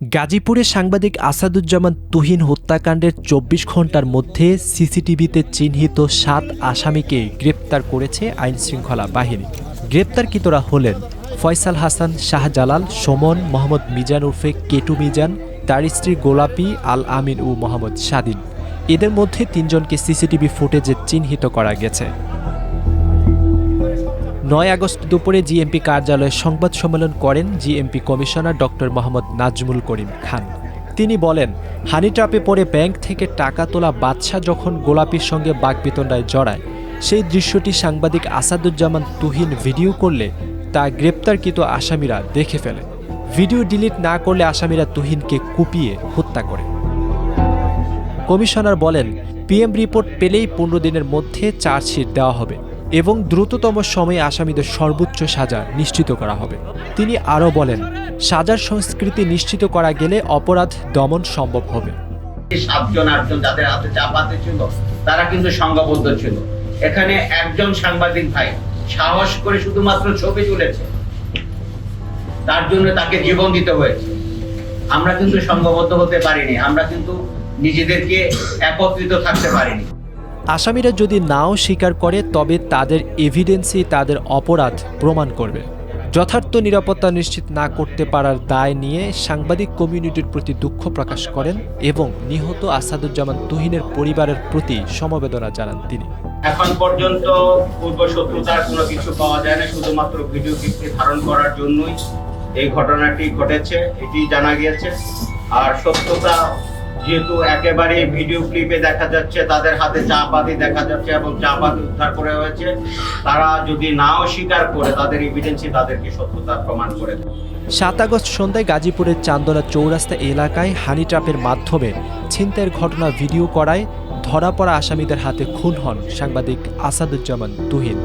গাজীপুরে সাংবাদিক আসাদুজ্জামান তুহিন হত্যাকাণ্ডের চব্বিশ ঘণ্টার মধ্যে সিসিটিভিতে চিহ্নিত সাত আসামিকে গ্রেপ্তার করেছে আইনশৃঙ্খলা বাহিনী। গ্রেপ্তারকৃতরা হলেন ফয়সাল হাসান, শাহজালাল, সুমন, মোহাম্মদ মিজান উর্ফে কেটু মিজান, তার স্ত্রী গোলাপি, আল আমিন ও মোহাম্মদ স্বাধীন এদের মধ্যে তিনজনকে সিসিটিভি ফুটেজে চিহ্নিত করা গেছে। নয় আগস্ট দুপুরে জিএমপি কার্যালয়ে সংবাদ সম্মেলন করেন GMP commissioner doctor Mohammad Nazmul Karim Khan. তিনি বলেন, হানি ট্রাপে পড়ে ব্যাংক থেকে টাকা তোলা বাদশাহ যখন গোলাপির সঙ্গে বাগবিতণ্ডায় জড়ায়, সেই দৃশ্যটি সাংবাদিক আসাদুজ্জামান তুহিন ভিডিও করলে তা গ্রেপ্তারকৃত আসামিরা দেখে ফেলে। ভিডিও ডিলিট না করলে আসামিরা তুহিনকে কুপিয়ে হত্যা করে। কমিশনার বলেন, পিএম রিপোর্ট পেলেই পনেরো দিনের মধ্যে চার্জশিট দেওয়া হবে। এবং দ্রুততম সময়ে আসামিদের সর্বোচ্চ সাজা নিশ্চিত করা হবে। তিনি আরও বলেন, সাজার সংস্কৃতি নিশ্চিত করা গেলে অপরাধ দমন সম্ভব হবে। সাতজন, আটজন যাদের হাতে চাপাতে ছিল, তারা কিন্তু সংঘবদ্ধ ছিল। এখানে একজন সাংবাদিক ভাই সাহস করে শুধুমাত্র ছবি তুলেছে। তার জন্য তাকে জীবন দিতে হয়েছে। আমরা কিন্তু সংঘবদ্ধ হতে পারিনি। আমরা কিন্তু নিজেদেরকে একত্রিত থাকতে পারিনি। আসামিরা যদি নাও স্বীকার করে, তবে তাদের এভিডেন্সই তাদের অপরাধ প্রমাণ করবে। যথার্থ নিরাপত্তা নিশ্চিত না করতে পারার দায় নিয়ে সাংবাদিক কমিউনিটির প্রতি দুঃখ প্রকাশ করেন এবং নিহত আসাদুজ্জামান তুহিনের পরিবারের প্রতি সমবেদনা জানান তিনি। এখন পর্যন্ত পূর্ব শত্রুতার কোনো কিছু পাওয়া যায় না, শুধুমাত্র ভিডিও ক্লিপটি ধারণ করার জন্যই এই ঘটনাটি ঘটেছে, এটি জানা গিয়েছে। আর সত্যতা যেহেতু একেবারে ভিডিও ক্লিপে দেখা যাচ্ছে, তাদের হাতে চাপাতি দেখা যাচ্ছে এবং চাপাতি উদ্ধার করে হয়েছে। তারা যদি নাও স্বীকার করে, তাদের এভিডেন্সই তাদেরকে সত্যতা প্রমাণ করে সাত আগস্ট সন্ধ্যায় গাজীপুরের চান্দনা চৌরাস্তা এলাকায় হানি ট্রাপের মাধ্যমে ছিনতাইয়ের ঘটনা ভিডিও করায় ধরা পড়া আসামিদের হাতে খুন হন সাংবাদিক আসাদুজ্জামান তুহিন।